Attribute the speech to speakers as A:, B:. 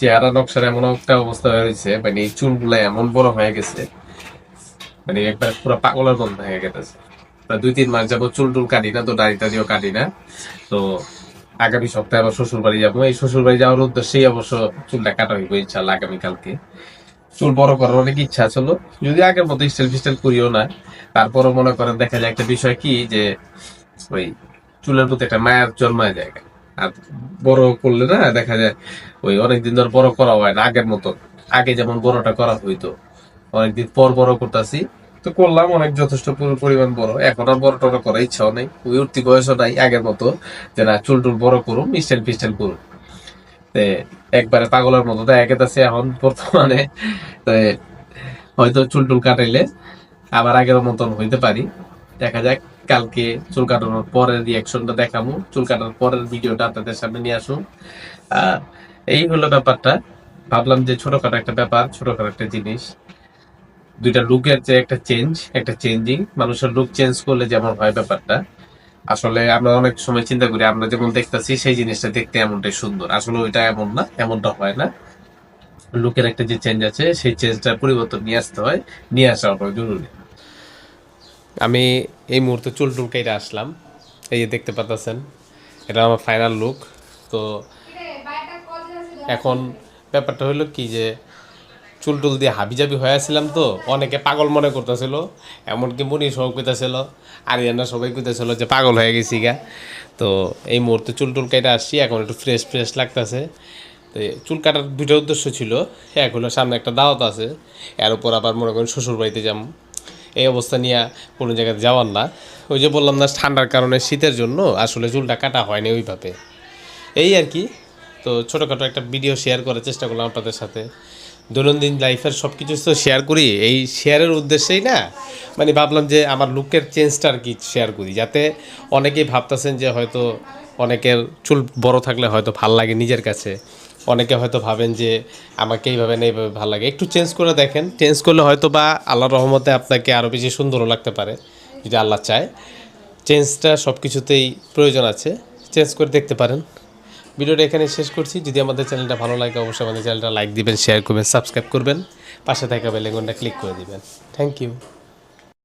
A: চেহারা নকশার এমন একটা অবস্থা হয়ে হয়েছে মানে এই চুলগুলো এমন বড় হয়ে গেছে মানে একবার পুরো পাগলের বন্ধ হয়ে গেছে। দুই তিন মাস যাব চুল টুল কাটি না, তো দাড়ি টাড়িও কাটি না। তো আগামী সপ্তাহে আবার শ্বশুর বাড়ি যাব। এই শ্বশুর বাড়ি যাওয়ার উদ্দেশ্যেই অবশ্য চুলটা কাটা হইব ইনশাল্লাহ আগামীকালকে। চুল বড় করার অনেক ইচ্ছা ছিল যদি আগের মতো স্টাইল ফিস্টাইল করিও না, তারপরও মনে করেন দেখা যায় একটা বিষয় কি, যে ওই চুলের প্রতি একটা মায়ার জন্মায় যায়। আর বড় করলে না দেখা যায় ওই অনেকদিন ধর বড় করা হয় না, আগের মতো। আগে যেমন বড়টা করা হইতো, অনেকদিন পর বড় করতেছি। তো করলাম, অনেক যথেষ্ট পরিমাণ বড়। এখন আর বড় টড় করার ইচ্ছাও নেই। ওই উঠতি বয়সও নাই আগের মতো যে না, চুল টুল বড় করুম, স্টাইল ফিস্টাইল করুম। তে একবারে পাগলের মতো দেখা গেছে এখন বর্তমানে। হয়তো চুল টুল কাটাইলে আবার আগের মতন হইতে পারি। দেখা যাক, কালকে চুল কাটানোর পরের রিয়াকশনটা দেখাবো চুল কাটানোর পরের ভিডিওটা আপনাদের সামনে নিয়ে আসুন। এই হলো ব্যাপারটা। ভাবলাম যে ছোটখাটো একটা ব্যাপার, ছোটখাটো একটা জিনিস। দুইটা লুকের যে একটা চেঞ্জ একটা চেঞ্জিং মানুষের লুক চেঞ্জ করলে যেমন হয় ব্যাপারটা। আসলে আমরা অনেক সময় চিন্তা করি, আমরা যেমন দেখতেছি, সেই জিনিসটা দেখতে এমনটাই সুন্দর। আসলে ওইটা এমন না, এমনটা হয় না। লুকের একটা যে চেঞ্জ আছে, সেই চেঞ্জটার পরিবর্তন নিয়ে আসতে হয়। নিয়ে আসা জরুরি। আমি এই মুহূর্তে চুল টুল কেটে আসলাম। এই যে দেখতে পাচ্ছেন এটা আমার ফাইনাল লুক তো এখন ব্যাপারটা হলো কি যে চুল টুল দিয়ে হাবিজাবি হয়ে আসছিলাম তো, অনেকে পাগল মনে করতেছিল, এমনকি মনি সব কইতেছিল আরিয়ানা সবাই কইতেছিল যে পাগল হয়ে গেছি গা। তো এই মুহূর্তে চুল টুল কেটে আসছি, এখন একটু ফ্রেশ ফ্রেশ লাগতেছে। তো চুল কাটার দুটো উদ্দেশ্য ছিল, এক হলো সামনে একটা দাওয়াত আছে, এর উপর আবার মনে করেন শ্বশুর বাড়িতে যাম। এই অবস্থা নিয়ে কোনো জায়গাতে যাওয়ার না। ওই যে বললাম না, ঠান্ডার কারণে শীতের জন্য আসলে চুলটা কাটা হয়নি ওইভাবে। এই আর কি। তো ছোটোখাটো একটা ভিডিও শেয়ার করার চেষ্টা করলাম আপনাদের সাথে। দৈনন্দিন লাইফের সব কিছু তো শেয়ার করি। এই শেয়ারের উদ্দেশ্যেই না মানে ভাবলাম যে আমার লুকের চেঞ্জটা আর কি শেয়ার করি। যাতে অনেকেই ভাবতেছেন যে হয়তো অনেকের চুল বড় থাকলে হয়তো ভালো লাগে নিজের কাছে। অনেকে হয়তো ভাবেন যে, আমাকে এইভাবে না এইভাবে ভালো লাগে। একটু চেঞ্জ করে দেখেন। চেঞ্জ করলে হয়তো বা আল্লাহর রহমতে আপনাকে আরও বেশি সুন্দরও লাগতে পারে, যদি আল্লাহ চায়। চেঞ্জটা সব কিছুতেই প্রয়োজন আছে। চেঞ্জ করে দেখতে পারেন। ভিডিওটা এখানে শেষ করছি। যদি আমাদের চ্যানেলটা ভালো লাগে, অবশ্যই আমাদের চ্যানেলটা লাইক দিবেন শেয়ার করবেন সাবস্ক্রাইব করবেন। পাশে থাকা বেলেগনটা ক্লিক করে দিবেন। Thank you